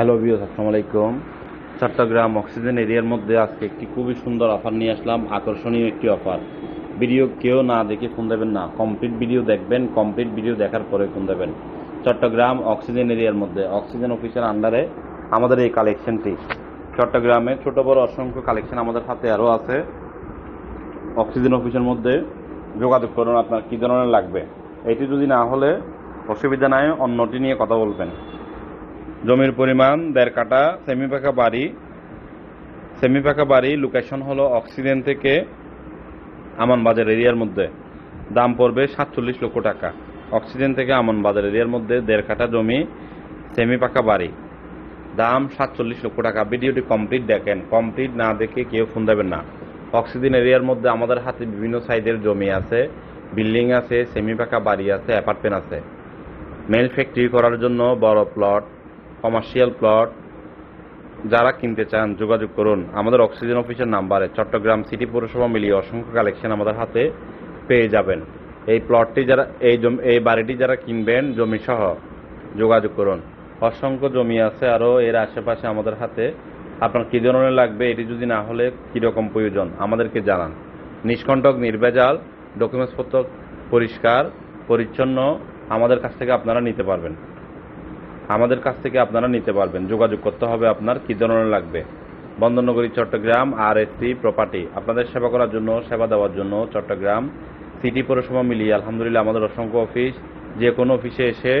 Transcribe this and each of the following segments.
Hello বিয়স আসসালামু আলাইকুম। চট্টগ্রাম অক্সিজেন এরিয়ার মধ্যে আজকে একটি খুবই সুন্দর অফার নিয়ে আসলাম, আকর্ষণীয় একটি অফার। ভিডিও কেউ না দেখে ফোন দেবেন না কমপ্লিট ভিডিও দেখবেন কমপ্লিট ভিডিও দেখার পরে ফোন দেবেন। চট্টগ্রাম অক্সিজেন এরিয়ার মধ্যে, অক্সিজেন অফিসের আন্ডারে আমাদের এই কালেকশনটি চট্টগ্রামে ছোট বড় অসংখ্য কালেকশন আমাদের হাতে আরও আছে। অক্সিজেন অফিসের মধ্যে যোগাযোগ করুন, আপনার কী ধরনের লাগবে। এটি যদি না হলে অসুবিধা নাই, অন্যটি নিয়ে কথা বলবেন। জমির পরিমাণ, দেড় কাটা সেমিপাকা বাড়ি। সেমিপাকা বাড়ি লোকেশন হলো অক্সিজেন থেকে আমান বাজার এরিয়ার মধ্যে। দাম পড়বে সাতচল্লিশ লক্ষ টাকা। অক্সিজেন থেকে আমান বাজার এরিয়ার মধ্যে দেড় কাটা জমি সেমি পাকা বাড়ি। দাম সাতচল্লিশ লক্ষ টাকা। ভিডিওটি কমপ্লিট দেখেন। কমপ্লিট না দেখে কেউ ফোন দেবেন না। অক্সিজেন এরিয়ার মধ্যে আমাদের হাতে বিভিন্ন সাইজের জমি আছে। বিল্ডিং আছে সেমি পাকা বাড়ি আছে, অ্যাপার্টমেন্ট আছে। মেল ফ্যাক্টরি করার জন্য বড় প্লট কমার্শিয়াল প্লট যারা কিনতে চান, যোগাযোগ করুন। আমাদের অক্সিজেন অফিসের নাম্বারে চট্টগ্রাম সিটি পৌরসভা মিলিয়ে অসংখ্য কালেকশন আমাদের হাতে পেয়ে যাবেন। এই প্লটটি যারা, এই জমি, এই বাড়িটি যারা কিনবেন জমি সহ যোগাযোগ করুন। অসংখ্য জমি আছে আরও এর আশেপাশে আমাদের হাতে। আপনার কী ধরনের লাগবে, এটি যদি না হলে কীরকম প্রয়োজন, আমাদেরকে জানান। নিষ্কণ্টক, নির্ভেজাল ডকুমেন্টসপত্র পরিষ্কার, পরিচ্ছন্ন, আমাদের কাছ থেকে আপনারা নিতে পারবেন। আমাদের কাছ থেকে আপনারা নিতে পারবেন। যোগাযোগ করতে হবে আপনার, কী ধরনের লাগবে। বন্দরনগরী, চট্টগ্রাম আর এসি প্রপার্টি আপনাদের সেবা করার জন্য, সেবা দেওয়ার জন্য চট্টগ্রাম সিটি পৌরসভা মিলিয়ে আলহামদুলিল্লাহ আমাদের অসংখ্য অফিস যে কোনো অফিসে এসে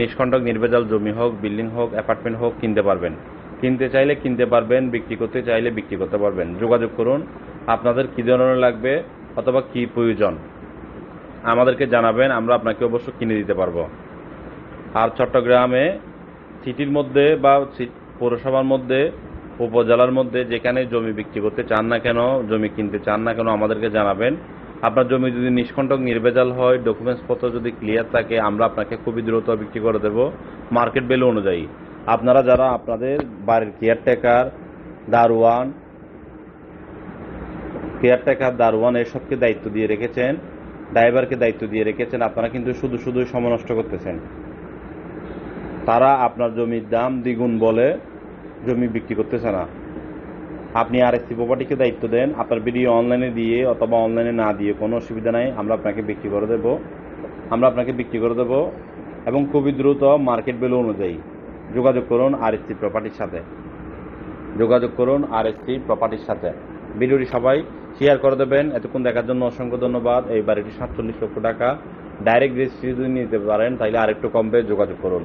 নিষ্কণ্টক, নির্ভেজাল জমি হোক বিল্ডিং হোক অ্যাপার্টমেন্ট হোক, কিনতে পারবেন। কিনতে চাইলে কিনতে পারবেন, বিক্রি করতে চাইলে বিক্রি করতে পারবেন। যোগাযোগ করুন, আপনাদের কী ধরনের লাগবে অথবা কী প্রয়োজন, আমাদেরকে জানাবেন, আমরা আপনাকে অবশ্য কিনে দিতে পারব। আর চট্টগ্রামে সিটির মধ্যে বা পৌরসভার মধ্যে, উপজেলার মধ্যে যেখানে জমি বিক্রি করতে চান না কেন, জমি কিনতে চান না কেন আমাদেরকে জানাবেন। আপনার জমি যদি নিষ্কণ্টক, নির্ভেজাল হয় ডকুমেন্টস পত্র যদি ক্লিয়ার থাকে, আমরা আপনাকে খুবই দ্রুত বিক্রি করে দেব মার্কেট ভ্যালু অনুযায়ী। আপনারা যারা আপনাদের বাড়ির কেয়ারটেকার দারোয়ান কেয়ারটেকার দারোয়ান এসবকে দায়িত্ব দিয়ে রেখেছেন ড্রাইভারকে দায়িত্ব দিয়ে রেখেছেন, আপনারা কিন্তু শুধু শুধুই সময় নষ্ট করতেছেন। তারা আপনার জমির দাম দ্বিগুণ বলে জমি বিক্রি করতেছে না। আপনি আর এসি প্রপার্টিকে দায়িত্ব দেন, আপনার ভিডিও অনলাইনে দিয়ে অথবা অনলাইনে না দিয়ে কোনো অসুবিধা নাই, আমরা আপনাকে বিক্রি করে দেব। আমরা আপনাকে বিক্রি করে দেব এবং খুবই দ্রুত মার্কেট ভ্যালু অনুযায়ী। যোগাযোগ করুন আর এসি প্রপার্টির সাথে। যোগাযোগ করুন আর এসি প্রপার্টির সাথে। ভিডিওটি সবাই শেয়ার করে দেবেন। এতক্ষণ দেখার জন্য অসংখ্য ধন্যবাদ। এই বাড়িটি সাতচল্লিশ লক্ষ টাকা। ডাইরেক্ট রেজিস্ট্রি যদি নিতে পারেন, তাহলে আরেকটু কমবে। যোগাযোগ করুন।